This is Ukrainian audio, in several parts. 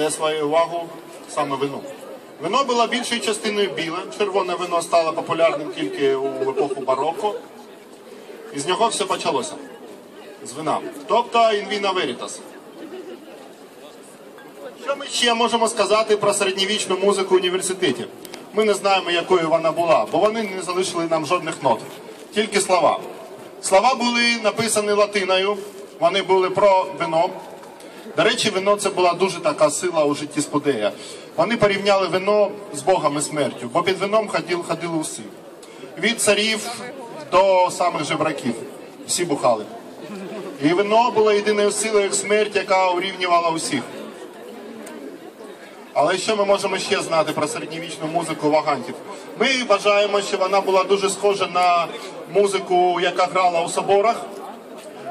це свою увагу саме вино. Вино було більшою частиною біле. Червоне вино стало популярним тільки у епоху бароко. І з нього все почалося. З вина. Тобто інвіна верітас. Що ми ще можемо сказати про середньовічну музику в університеті? Ми не знаємо, якою вона була, бо вони не залишили нам жодних нот, тільки слова. Слова були написані латиною, вони були про вино. До речі, вино це була дуже така сила у житті Сподея. Вони порівняли вино з Богом і смертю, бо під вином ходили, ходили усі. Від царів до самих жебраків. Всі бухали. І вино було єдиною силою як смерть, яка урівнювала усіх. Але що ми можемо ще знати про середньовічну музику вагантів? Ми вважаємо, що вона була дуже схожа на музику, яка грала у соборах,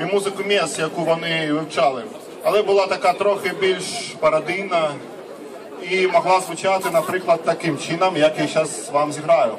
і музику м'яс, яку вони вивчали. Але була така трохи більш пародійна і могла звучати, наприклад, таким чином, як я зараз вам зіграю.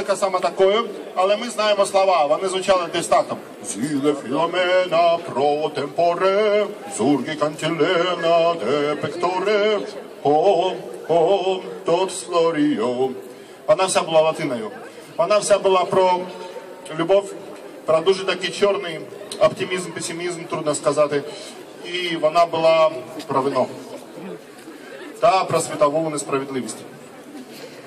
Музика саме такою, але ми знаємо слова. Вони звучали десь так. Зіле філомена про темпоре, зургі кантілена, де пекторе, о, о, тот флоріо. Вона вся була латиною. Вона вся була про любов, про дуже такий чорний оптимізм, песимізм, трудно сказати. І вона була про вино та про світову несправедливість.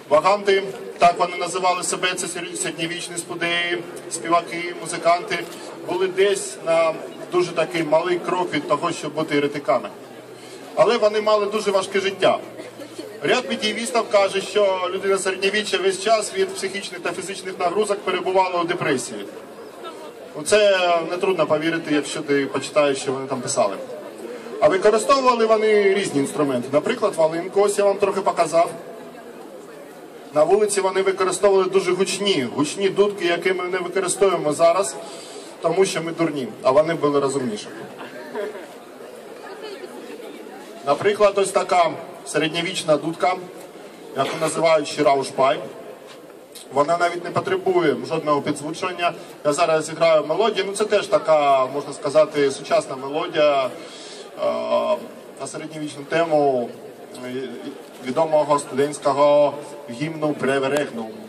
Ваганти, так вони називали себе, це середньовічні спудеї, співаки, музиканти, були десь на дуже такий малий крок від того, щоб бути еретиками. Але вони мали дуже важке життя. Ряд медієвістів каже, що людина середньовіччя весь час від психічних та фізичних нагрузок перебувала у депресії. Це нетрудно повірити, якщо ти почитаєш, що вони там писали. А використовували вони різні інструменти. Наприклад, валинку, ось я вам трохи показав. На вулиці вони використовували дуже гучні, гучні дудки, які ми не використовуємо зараз, тому що ми дурні, а вони були розумніші. Наприклад, ось така середньовічна дудка, яку називають Шіраушпай. Вона навіть не потребує жодного підзвучування. Я зараз зіграю мелодію. Ну це теж така, можна сказати, сучасна мелодія е, на середньовічну тему відомого студентського гімну Преверегнум.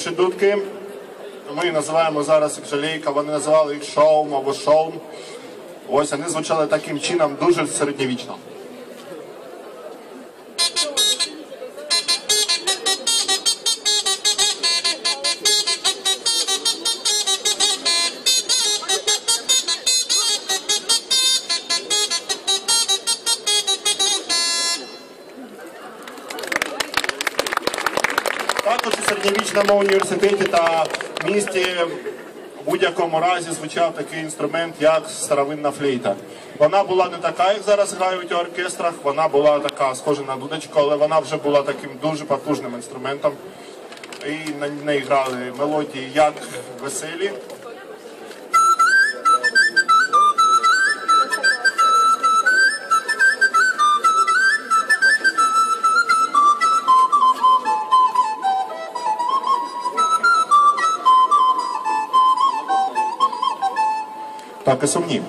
Інші дудки. Ми називаємо зараз їх жалейка, вони називали їх шоум або шоум. Ось вони звучали таким чином дуже середньовічно. Медичному університеті та місті в будь-якому разі звучав такий інструмент, як старовинна флейта. Вона була не така, як зараз грають у оркестрах, вона була така схожа на дудочку, але вона вже була таким дуже потужним інструментом. І на неї грали мелодії як веселі, так і сумні.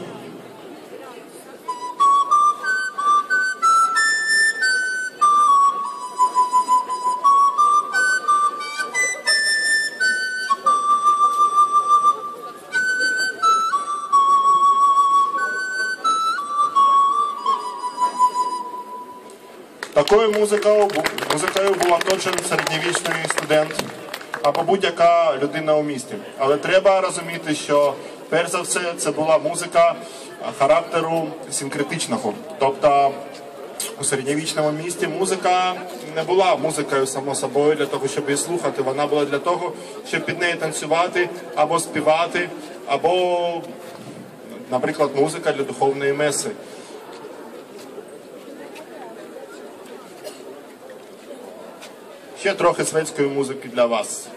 Такою музикою, музикою був оточений середньовічний студент або будь-яка людина у місті. Але треба розуміти, що перш за все це була музика характеру синкретичного. Тобто у середньовічному місті музика не була музикою само собою для того, щоб її слухати. Вона була для того, щоб під неї танцювати або співати, або, наприклад, музика для духовної меси. Ще трохи светської музики для вас.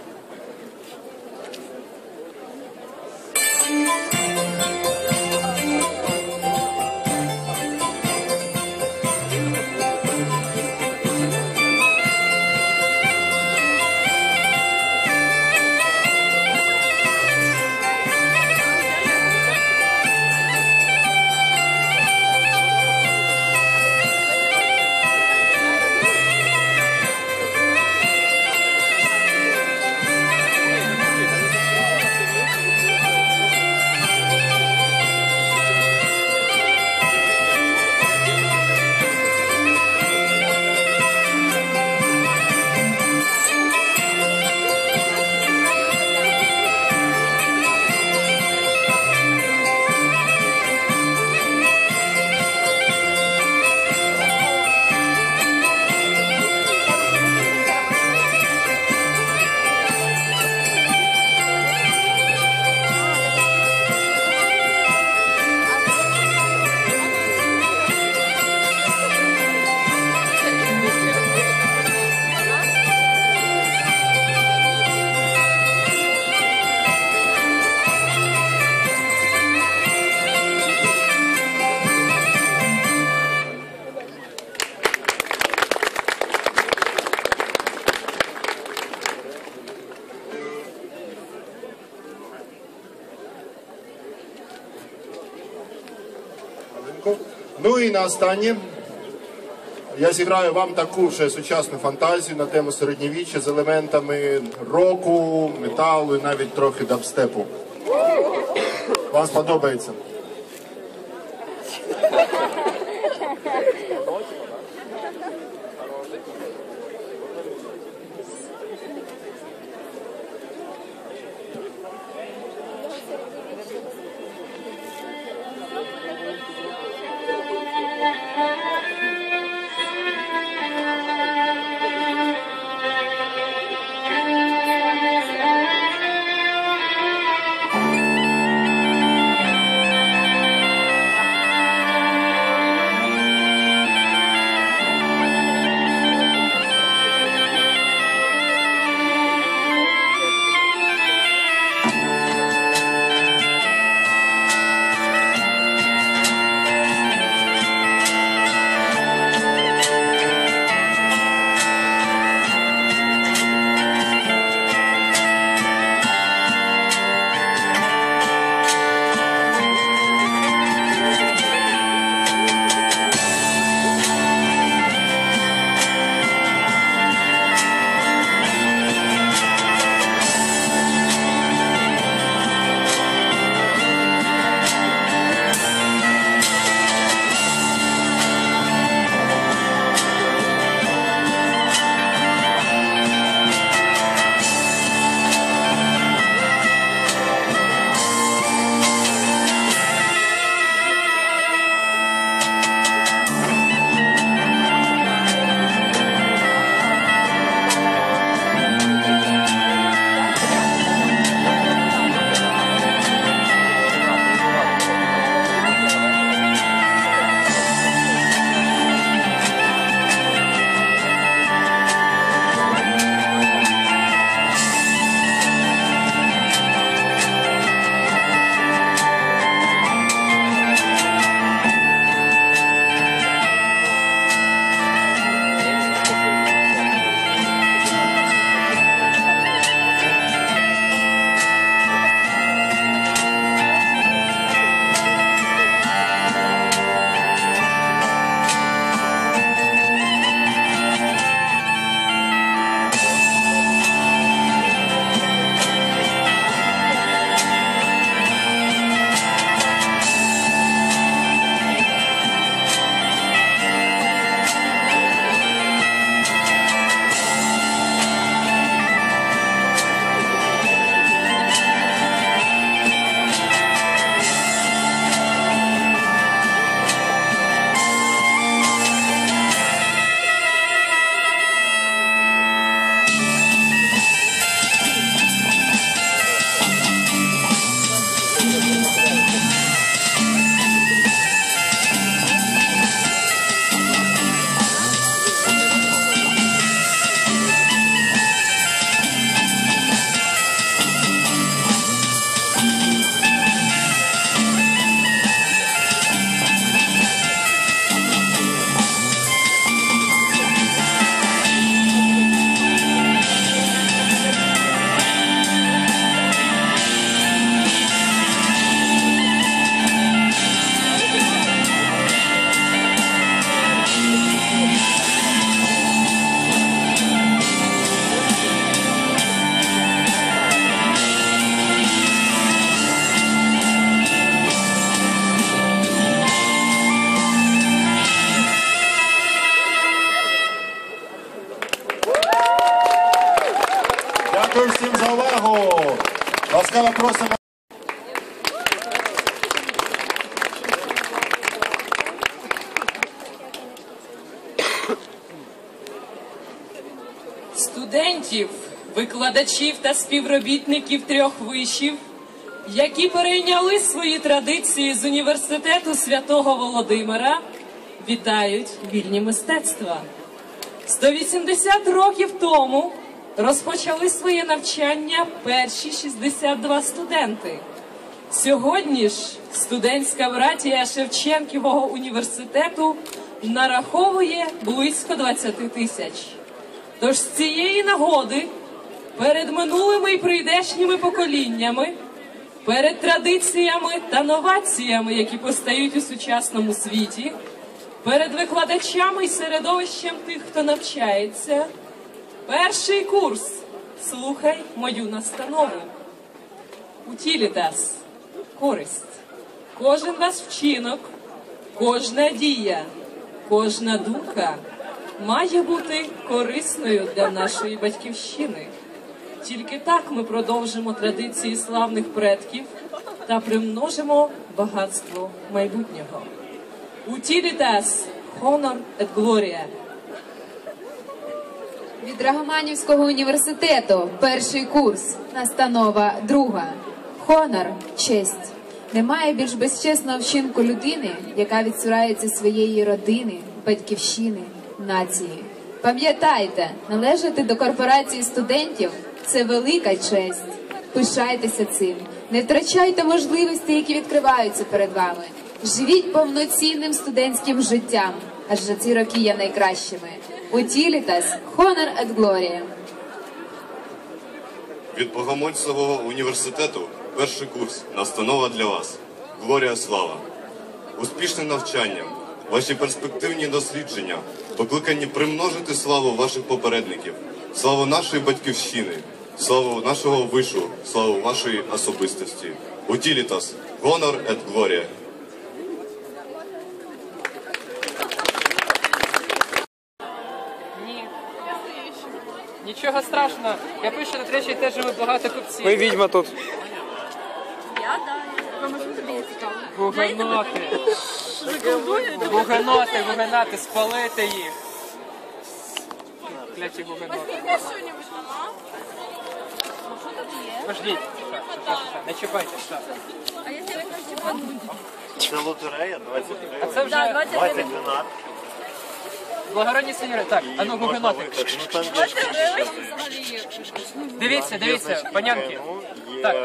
Ну і на останнє я зіграю вам таку вже сучасну фантазію на тему середньовіччя з елементами року, металу і навіть трохи дабстепу. Вам сподобається? Студентів, викладачів та співробітників трьох вишів, які перейняли свої традиції з університету святого Володимира, вітають вільні мистецтва. 180 років тому розпочали своє навчання перші 62 студенти. Сьогодні ж студентська братія Шевченківого університету нараховує близько 20 тисяч. Тож з цієї нагоди перед минулими і прийдешніми поколіннями, перед традиціями та новаціями, які постають у сучасному світі, перед викладачами і середовищем тих, хто навчається, перший курс слухай мою настанову. Утілітас користь. Кожен ваш вчинок, кожна дія, кожна думка має бути корисною для нашої батьківщини. Тільки так ми продовжимо традиції славних предків та примножимо багатство майбутнього. Утілітас honor et gloria. Від Драгоманівського університету перший курс, настанова друга. Хонор, честь. Немає більш безчесного вчинку людини, яка відсурається своєї родини, батьківщини, нації. Пам'ятайте, належати до корпорації студентів це велика честь. Пишайтеся цим, не втрачайте можливості, які відкриваються перед вами. Живіть повноцінним студентським життям, адже ці роки є найкращими. Утілітас, Honor et Gloria. Від Богомольцевого університету перший курс настанова для вас. Глорія слава. Успішне навчання, ваші перспективні дослідження покликані примножити славу ваших попередників, славу нашої батьківщини, славу нашого вишу, славу вашої особистості. Утілітас, гонор et глорія. Ні. Нічого страшного. Я пишу на третій теж живе багато купців. Ви відьма тут. Гугеноти. Гугеноти, гугеноти, спалити їх. Кляті гугеноти. Пождіть. Що, що, що, що? Не чіпайте, що. Це лотерея, 20 А це вже 20 гранат. благородні сеньори. Так, а ну. Ну ще Дивіться, дивіться, панянки. Так,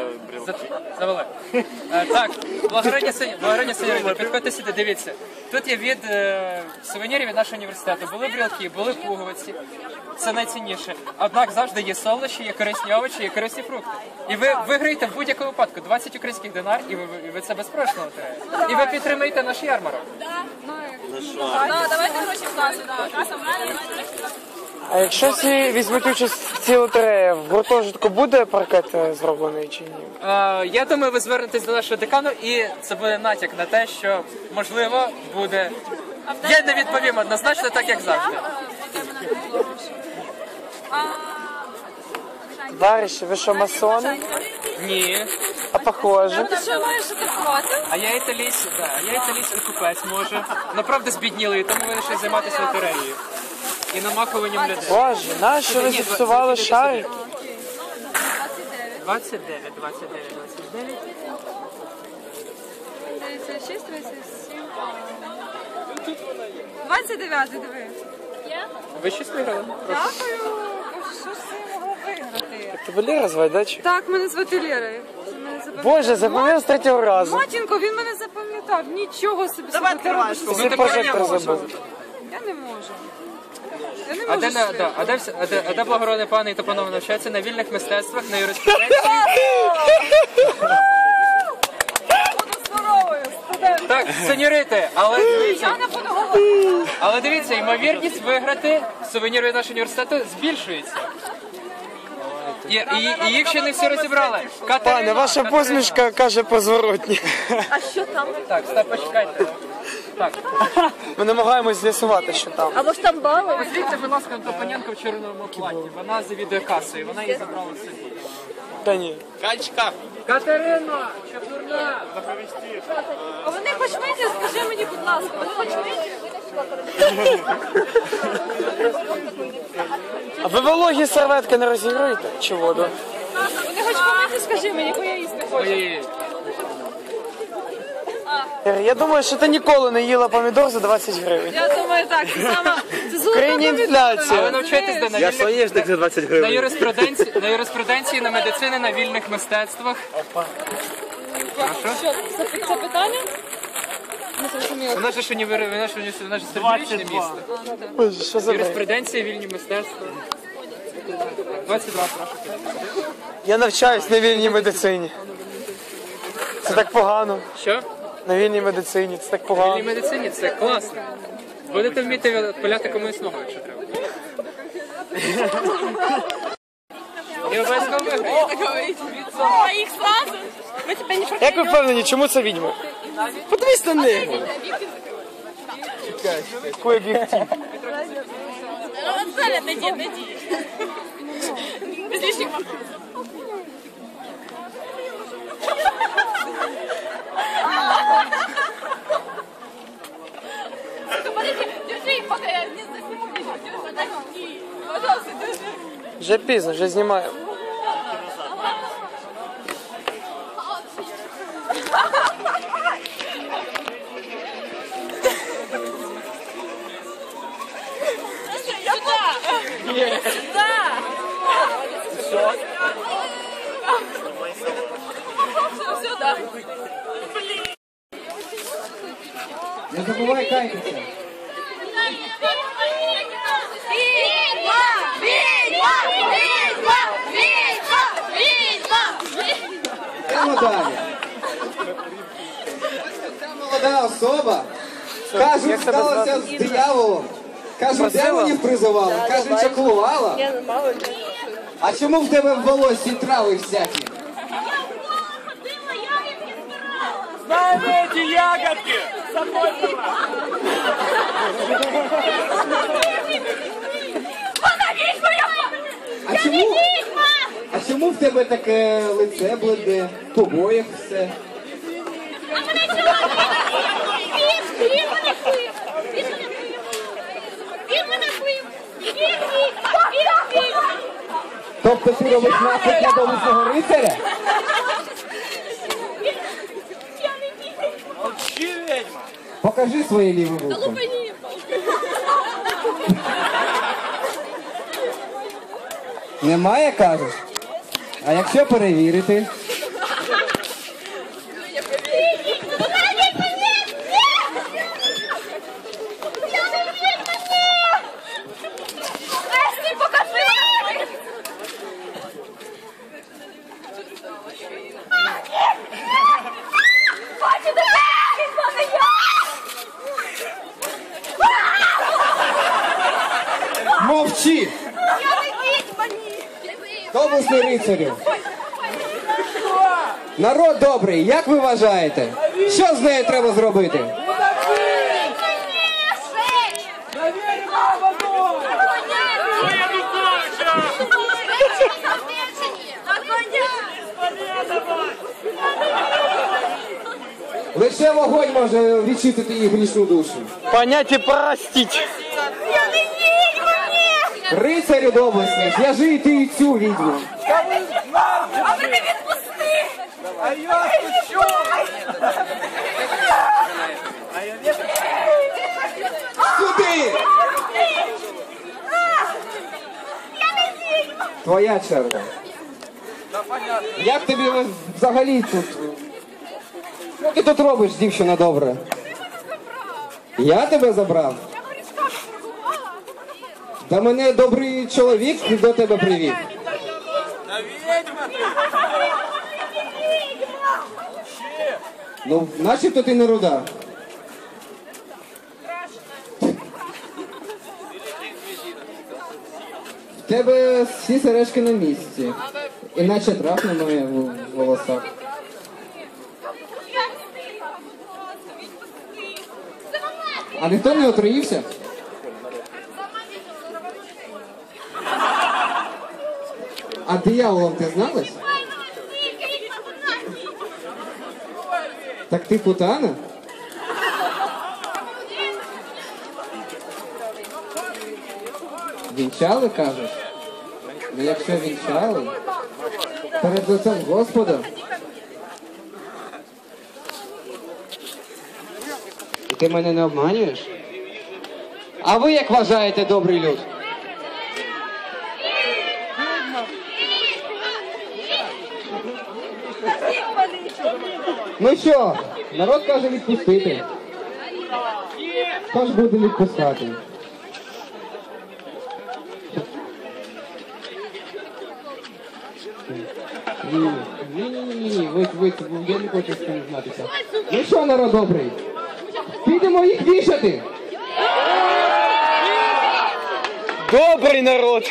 за- завели. Е, Так, благородні сеньори, підходьте сюди, дивіться. Тут є від е, сувенірів від нашого університету. Були брілки, були пуговиці. Це найцінніше. Однак завжди є солодощі, є корисні овочі, є корисні фрукти. І ви виграєте в будь-якому випадку 20 українських динар, і ви, і ви це безпрочно отримаєте. І ви підтримаєте наш ярмарок. давайте гроші вкласти, да. Каса в мене, А якщо всі візьмуть участь в цій лотереї, в гуртожитку буде паркет е, зроблений чи ні? Е, я думаю, ви звернетесь до нашого декану, і це буде натяк на те, що можливо буде. Я не відповім однозначно, так як завжди. Товариші, ви що, масони? Ні. А похоже. Ти що маєш проти? А я італійський, да, я італійський купець може. Направда збідніли, тому вирішив займатися лотереєю. І намахуванням людей. Боже, нащо ви зіпсували шарик? 29, 29, 29. 36, 37. 29, диви. Ви щось виграли? Дякую. Боже, що ж це я могла виграти? Тебе Ліра звати, да? чи? Так, мене звати. Мене запам'ятав. Боже, запам'ятав з третього разу. Матінко, він мене запам'ятав. Нічого собі. Давай ти Всі прожектор забув. Я не можу. А де, на- да, а де, вся- а де, а де благородний пан і Топанов навчається на вільних мистецтвах, на юриспруденції? Буду здоровою, студент. Так, сеньорити, але дивіться, Я не буду говорити. але дивіться, ймовірність виграти сувенір від нашого університету збільшується. І, і, і їх ще не всі розібрали. Пане, ваша Катерина. посмішка каже про зворотні. Так, стоп, почекайте. Так, Ми намагаємось з'ясувати, що там. Або ж там бали. Позвідьте, будь ласка, Антопаненко в чорному платі. Вона завідує касою, вона її забрала собі. Та ні. Качка! Катерина! Чепурна! А вони хоч миті, скажи мені, будь ласка, вони хоч миті? А ви вологі серветки не розігруєте? Чи воду? Вони хоч помиті, скажи мені, бо я їсти хочу. Ір, Я думаю, що ти ніколи не їла помідор за 20 гривень. Я думаю, так, це саме це золота Країні помідора. інфляція. а ви навчаєтесь де на Я вільних своє ж так за 20 на гривень. юриспруденції, на юриспруденції, на медицині, на вільних мистецтвах. Що, це, це питання? Не зрозуміло. Же ж універ... нас ж уні- у нас середньовічне місто. Боже, Що за бред? Юриспруденція, вільні мистецтва. 22, прошу. Я навчаюсь на вільній медицині. Це так погано. Що? На вільній медицині, це так В вільній медицині це класно. Будете вміти відпиляти комусь ногу, якщо треба. І обов'язково виграєте. А їх сразу? Ми тебе не Як ви впевнені, чому це відьми? Подивись на них. Який об'єктив. Заля, найди, найди. Без лишних Подожди, держи, пока я не сниму видео. Держи, подожди. Пожалуйста, держи. Же пизно, же снимаю. Сюда! Все? Все, все, да. Не забувай! Ведьма! Йдемо далі. Ця молода особа, кажуть, сталося з дияволом. Кажуть, демонів призивала, кажуть, чаклувала. А чому в тебе в волосі трави всякі? Вона відьма! А чому, а чому в тебе таке лице блиде, по боях все? А мене чого? Він, він мене бив! Він мене бив! Він мене бив! Він, він, він! Тобто ти робиш напад на доблесного рицаря? Я не вірю! Покажи своє левые руки. Немає, кажеш? А якщо перевірити? Лесні, покажи! Бачите, відьма не я! Мовчи! Я не відьма, ні! Доблесний рицарю! Народ добрий, як ви вважаєте? Що з нею треба зробити? Лише вогонь може відчистити її грішну душу. Понять і простіть. Я не відьма, ні! Рицарю доблесний, зв'яжи ти і цю відьму. А мене відпусти! А я Сюди! Твоя черга. Як тобі взагалі тут? Що ти тут робиш, дівчина добра? Я тебе забрав? Та мене добрий чоловік до тебе привів. Ну, начебто ти не руда. В тебе всі сережки на місці. Іначе трав немає в волосах. А ніхто не отруївся? А дияволом ти зналась? Так ти путана? Вінчали, кажеш? Ну якщо вінчали, перед лицем Господа. І ти мене не обманюєш? А ви як вважаєте, добрий люд? Ну що, народ каже відпустити. Хто ж буде відпускати? Ні, ні, ні, ні, ні, ви, ви, я не хочу з цим знатися. Ну що, народ добрий? Підемо їх вішати! Добрий народ!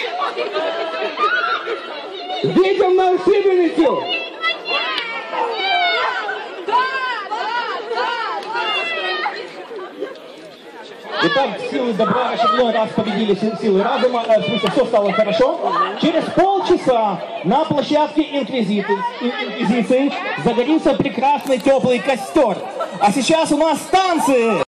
Дітям на Итак, силы добра очередной раз победили си- силы разума, э, в смысле, все стало хорошо. Через полчаса на площадке инквизиции загорится прекрасный теплый костер. А сейчас у нас танцы!